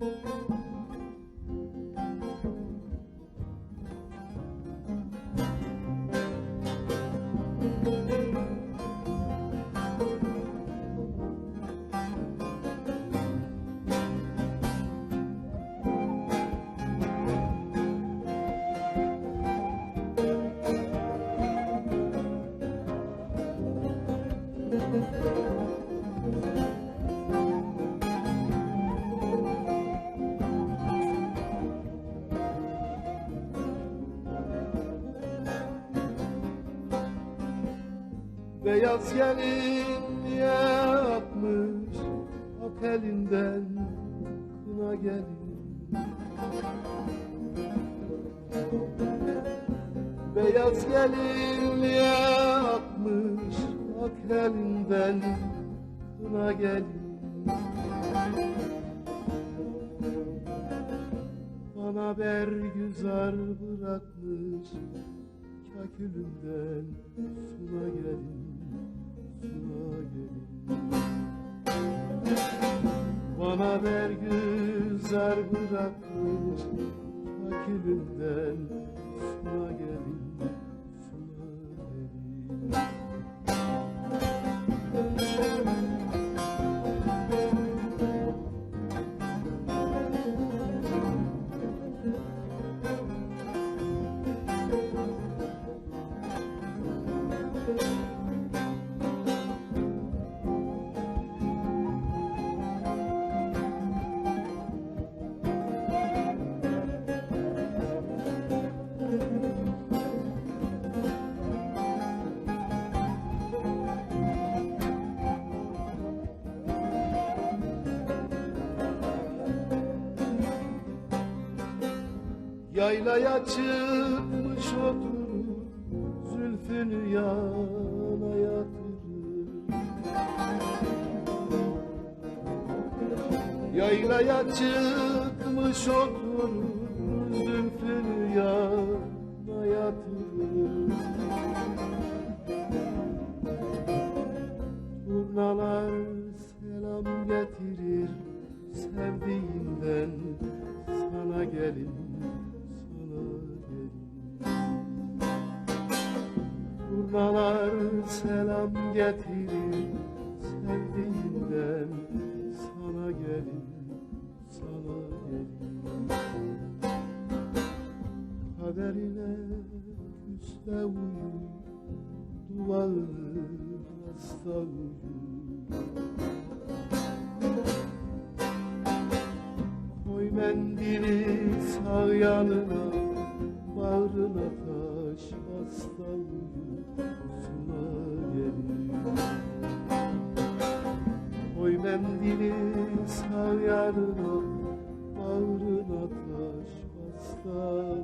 Música Beyaz gelin yapmış Ak elinden kına gelin. Beyaz gelin yapmış Ak elinden kına gelin. Bana bergüzar bırakmış Kakülünden suna gelin Suna gelin. Bana bergüzar bırakmış Kakülünden suna gelin Yaylaya çıkmış oturur Zülfünü yana yatırır. Yaylaya çıkmış oturur Zülfünü yana yatırır. Turnalar selam getirir Sevdiğinden sana gelin Turnalar selam getirir Sevdiğinden sana gelin sana gelin Kaderine küste uyur Duvarını hasta uyur. Koy mendili sağ yanına Bağrına taş hasta uyusuna Mendili sağ yanına Bağrına taş hasta